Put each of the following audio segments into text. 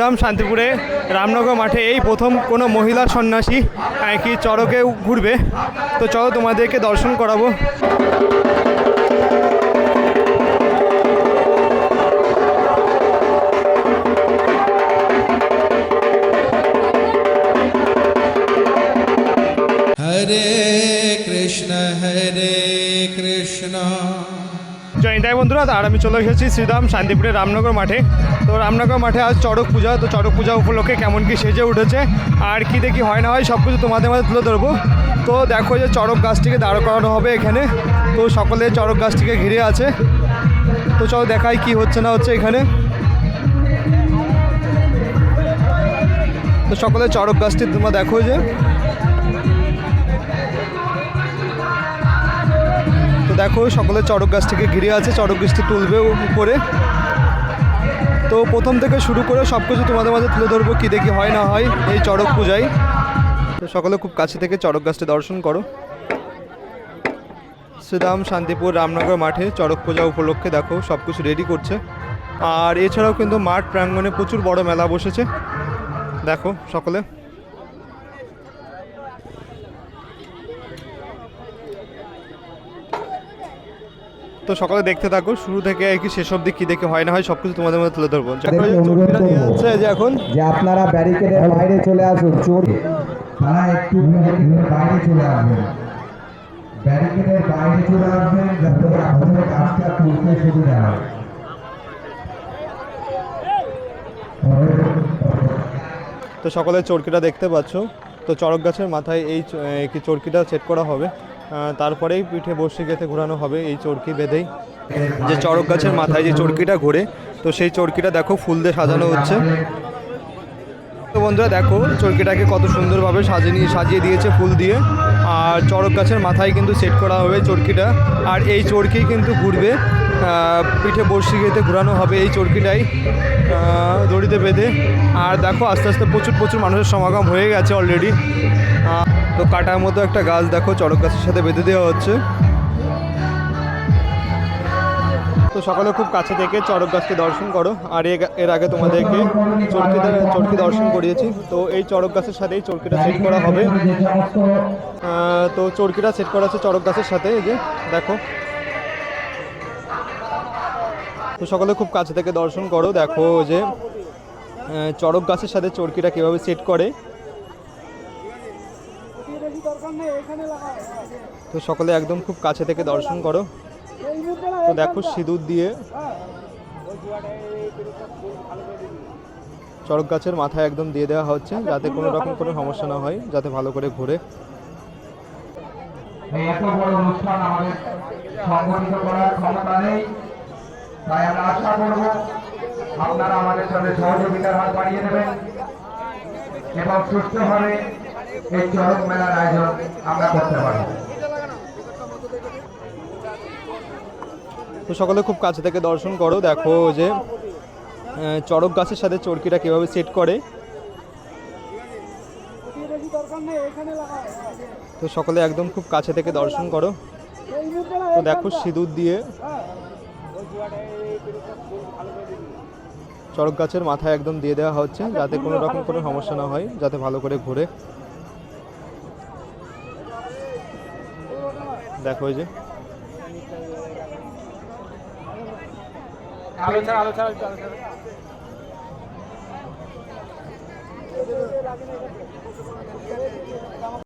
দাম শান্তিপুরে। রামনগর মাঠে এই প্রথম কোনো মহিলা সন্ন্যাসী কি চড়কে ঘুরবে। তো চলো তোমাদেরকে দর্শন করাবো। হরে কৃষ্ণ হরে কৃষ্ণ। জয়ন্তাই বন্ধুরা আর আমি চলে এসেছি শ্রীরাম শান্তিপুরের রামনগর মাঠে। তো রামনগর মাঠে আজ চড়ক পূজা, তো চড়ক পূজা উপলক্ষে কেমন কি সেজে উঠেছে, আর কি দেখি হয় না হয় সব কিছু তোমাদের মাঝে তুলে ধরবো। তো দেখো যে চড়ক গাছটিকে দাঁড় করানো হবে এখানে। তো সকলে চড়ক গাছটিকে ঘিরে আছে। তো চলো দেখাই কি হচ্ছে না হচ্ছে এখানে। তো সকলে চড়ক গাছটি তোমরা দেখো যে দেখো, সকলে চড়ক গাছটিকে ঘিরে আছে, চড়ক গাছটি তুলবে উপরে। তো প্রথম থেকে শুরু করে সব কিছু তোমাদের মাঝে তুলে ধরবো, কী দেখি হয় না হয় এই চড়ক পূজায়। তো সকলে খুব কাছে থেকে চড়ক গাছটি দর্শন করো। শ্রীরাম শান্তিপুর রামনগর মাঠে চড়ক পূজা উপলক্ষে দেখো সব কিছু রেডি করছে। আর এছাড়াও কিন্তু মাঠ প্রাঙ্গণে প্রচুর বড় মেলা বসেছে। দেখো, সকলে। তো সকালে দেখতে থাকো শুরু থেকে আর কি শেষ অব্দি কি দেখে হয় না হয় সব কিছু তোমাদের মধ্যে তুলে ধরবো। যে এখন যে আপনারা ব্যারিকেডের বাইরে চলে আসুন চোর। তারা একটু বাইরে চলে আসবেন ব্যারিকেডের বাইরে চলে আসবেন যাতে আপনাদের কাজটা তুলতে সুবিধা হয়। তো সকলে চরকিটা দেখতে পাচ্ছ। তো চড়ক গাছের মাথায় এই কি চরকিটা সেট করা হবে। তারপরেই পিঠে বসে গেতে ঘোরানো হবে এই চরকি বেঁধেই। যে চড়ক গাছের মাথায় যে চরকিটা ঘোরে, তো সেই চরকিটা দেখো ফুল দিয়ে সাজানো হচ্ছে। তো বন্ধুরা দেখো, চরকিটাকে কত সুন্দরভাবে সাজিয়ে নিয়ে সাজিয়ে দিয়েছে ফুল দিয়ে। আর চড়ক গাছের মাথায় কিন্তু সেট করা হবে চরকিটা। আর এই চরকি কিন্তু ঘুরবে পিঠে বর্ষি গেতে ঘোরানো হবে এই চরকিটাই দড়িতে বেঁধে। আর দেখো, আস্তে আস্তে প্রচুর প্রচুর মানুষের সমাগম হয়ে গেছে অলরেডি তো কাটার মতো একটা গাছ দেখো, চড়ক গাছের সাথে বেঁধে দেওয়া হচ্ছে। তো সকালে খুব কাছে থেকে চড়ক গাছকে দর্শন করো। আর এর আগে তোমাদেরকে চরকি চরকি দর্শন করিয়েছি। তো এই চড়ক গাছের সাথেই চরকিটা সেট করা হবে। তো চরকিটা সেট করা আছে চড়ক গাছের সাথে, এই যে দেখো। তো সকলে খুব কাছে থেকে দর্শন করো। দেখো যে চড়ক গাছের সাথে চরকিটা কীভাবে সেট করে। তো সকলে একদম খুব কাছে থেকে দর্শন করো। তো দেখো সিঁদুর দিয়ে চড়ক গাছের মাথায় একদম দিয়ে দেওয়া হচ্ছে যাতে কোনো রকম কোনো সমস্যা না হয় যাতে ভালো করে ঘুরে। এত বড় অনুষ্ঠান আমাদের সংগঠিত করার ক্ষমতা নেই তাই আমরা আশা করব আপনারা আমাদের সাথে সহযোগিতার হাত বাড়িয়ে দেবেন এবং সুস্থভাবে এই চরক মেলার আয়োজন আমরা করতে তো সকলে খুব কাছে থেকে দর্শন করো, দেখো যে চড়ক গাছের সাথে চরকিটা কীভাবে সেট করে। তো সকলে একদম খুব কাছে থেকে দর্শন করো। তো দেখো সিঁদুর দিয়ে চড়ক গাছের মাথায় একদম দিয়ে দেওয়া হচ্ছে, যাতে কোনো রকম কোনো সমস্যা না হয়, যাতে ভালো করে ঘুরে। দেখো যে।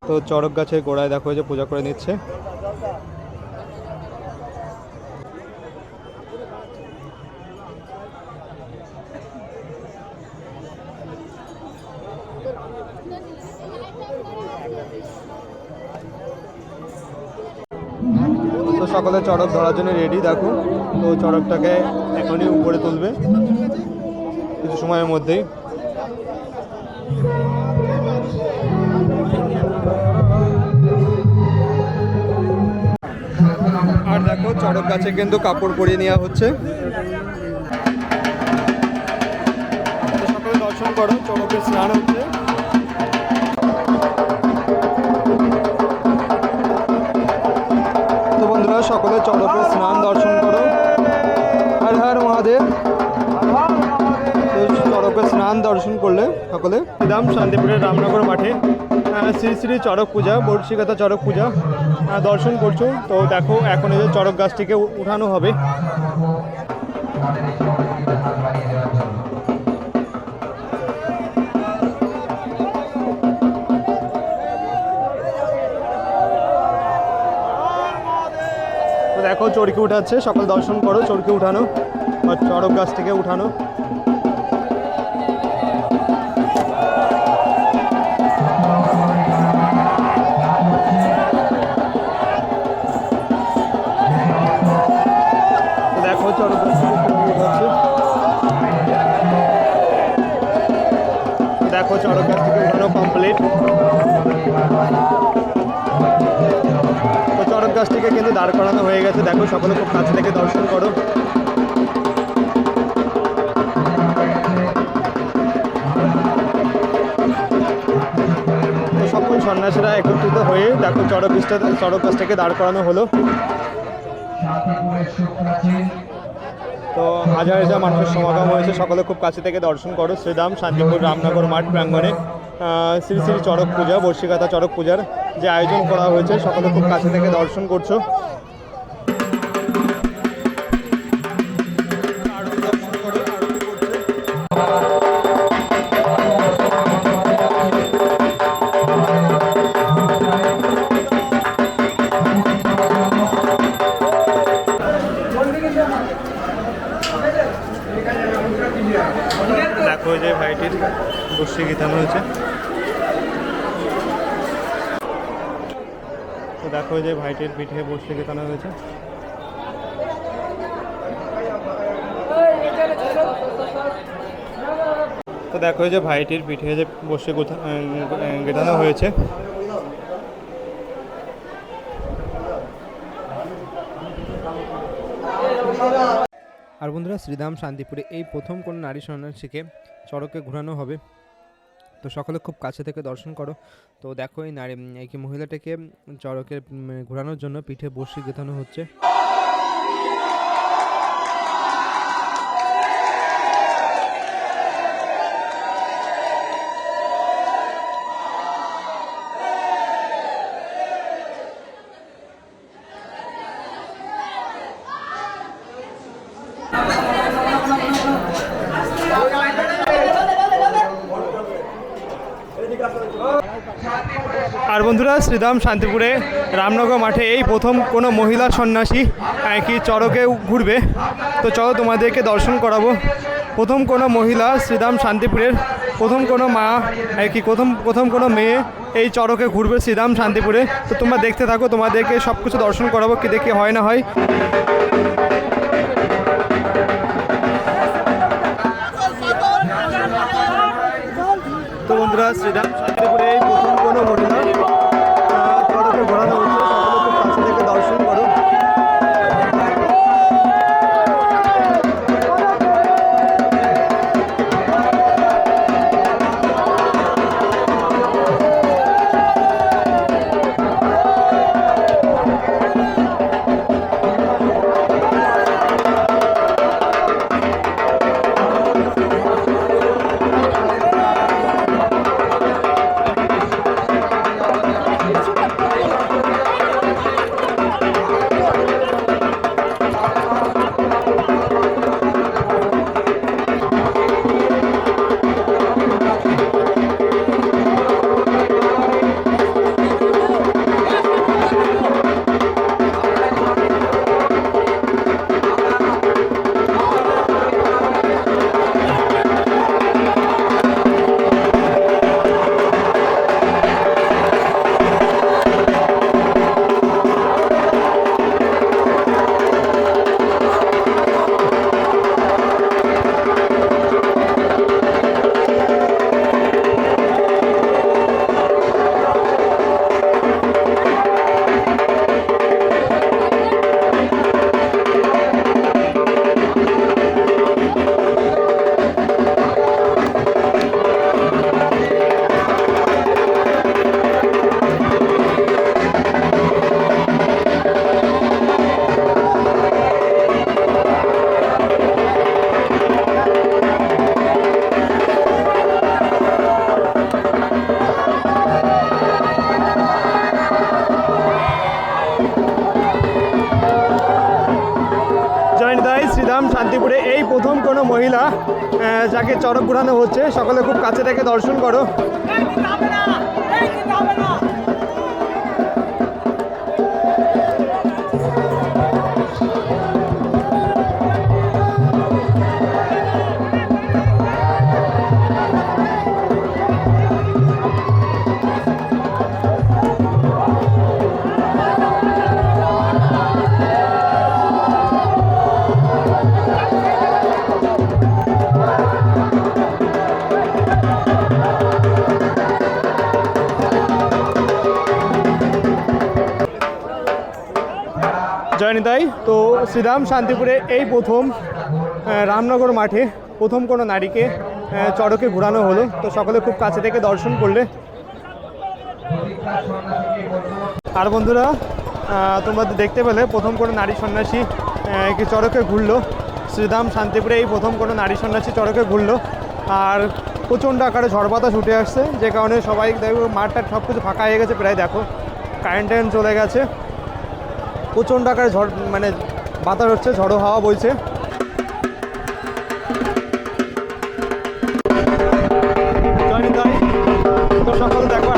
তো চড়ক গাছের গোড়ায় দেখো যে পূজা করে নিচ্ছে। তো সকলে চড়ক ধরার জন্য রেডি দেখো তো চড়কটাকে এখনই উপরে তুলবে। কিছু সময়ের মধ্যেই। আর দেখো, চড়ক গাছে কিন্তু কাপড় পরিয়ে নেওয়া হচ্ছে। সকলে দর্শন করো চড়কের স্নান হচ্ছে। সকলে চড়কের স্নান, দর্শন করো। হর হর মহাদেব। চড়কের স্নান, দর্শন করলে সকলে। দাম শান্তিপুরের রামনগর মাঠে শ্রী শ্রী চড়ক পূজা বর্ষিকাতা চড়ক পূজা দর্শন করছ। তো দেখো, এখন এই চড়ক গাছটিকে উঠানো হবে। দেখো চরকি উঠাচ্ছে, সকল দর্শন করো, চরকি উঠানো আর চড়ক গাছ থেকে উঠানো। দেখো চড়ক কীভাবে উঠাচ্ছে। দেখো চড়ক গাছটিকে উঠানো কমপ্লিট গাছটিকে কিন্তু দাঁড় করানো হয়ে গেছে। দেখো, সকলে খুব কাছে থেকে দর্শন করো। সকল সন্ন্যাসীরা একত্রিত হয়ে দেখো চড়ক গাছটা চড়ক গাছটাকে দাঁড় করানো হলো। তো হাজার হাজার মানুষের সমাগম হয়েছে। সকলে খুব কাছে থেকে দর্শন করো। শ্রীধাম, শান্তিপুর, রামনগর মাঠ প্রাঙ্গণে শ্রী শ্রী চড়ক পূজা, বর্ষিকাতা চড়ক পূজার যে আয়োজন করা হয়েছে সকলে খুব কাছে থেকে দর্শন করছ। তো যায়, ভাইটির পিঠে বসে গীতানো হয়েছে। তো দেখো যে ভাইটির পিঠে যে বসে গেঁথানো হয়েছে। আর বন্ধুরা, শ্রীধাম শান্তিপুরে এই প্রথম কোন নারী সন্ন্যাসীকে চড়কে ঘোরানো হবে। তো সকলে খুব কাছে থেকে দর্শন করো। তো দেখো এই নারী, এই মহিলাটাকে চড়কের ঘোরানোর জন্য পিঠে বসে গেঁথানো হচ্ছে। আর বন্ধুরা শ্রীধাম শান্তিপুরে রামনগর মাঠে এই প্রথম কোনো মহিলা সন্ন্যাসী কি চড়কে ঘুরবে? তো চলো তোমাদেরকে দর্শন করাবো। প্রথম কোনো মহিলা শ্রীধাম শান্তিপুরের প্রথম কোনো মা আহ, কি প্রথম প্রথম কোনো মেয়ে এই চড়কে ঘুরবে শ্রীধাম শান্তিপুরে। তো তোমরা দেখতে থাকো তোমাদেরকে সব কিছু দর্শন করাবো কি দেখি হয় না হয়। তো বন্ধুরা শ্রীরাম শান্তিপুরে এই প্রথম কোনো মহিলা মহিলা যাকে চড়ক ঘুরানো হচ্ছে সকলে খুব কাছে থেকে দর্শন করো। জয়নিতাই তো শ্রীরাম শান্তিপুরে এই প্রথম রামনগর মাঠে প্রথম কোনো নারীকে চড়কে ঘোরানো হলো। তো সকলে খুব কাছে থেকে দর্শন করলে। আর বন্ধুরা তোমরা দেখতে পেলে, প্রথম কোনো নারী সন্ন্যাসী কি চড়কে ঘুরলো। শ্রীধাম শান্তিপুরে এই প্রথম কোনো নারী সন্ন্যাসী চড়কে ঘুরলো। আর প্রচণ্ড আকারে ঝড় উঠে আসছে, যে কারণে সবাই দেখো, মাঠটা সব কিছু ফাঁকা হয়ে গেছে। প্রায় দেখো কারেন্ট চলে গেছে। প্রচণ্ড আকারে ঝড় মানে বাতাস হচ্ছে ঝড়ো হাওয়া বইছে। তো সকালে দেখো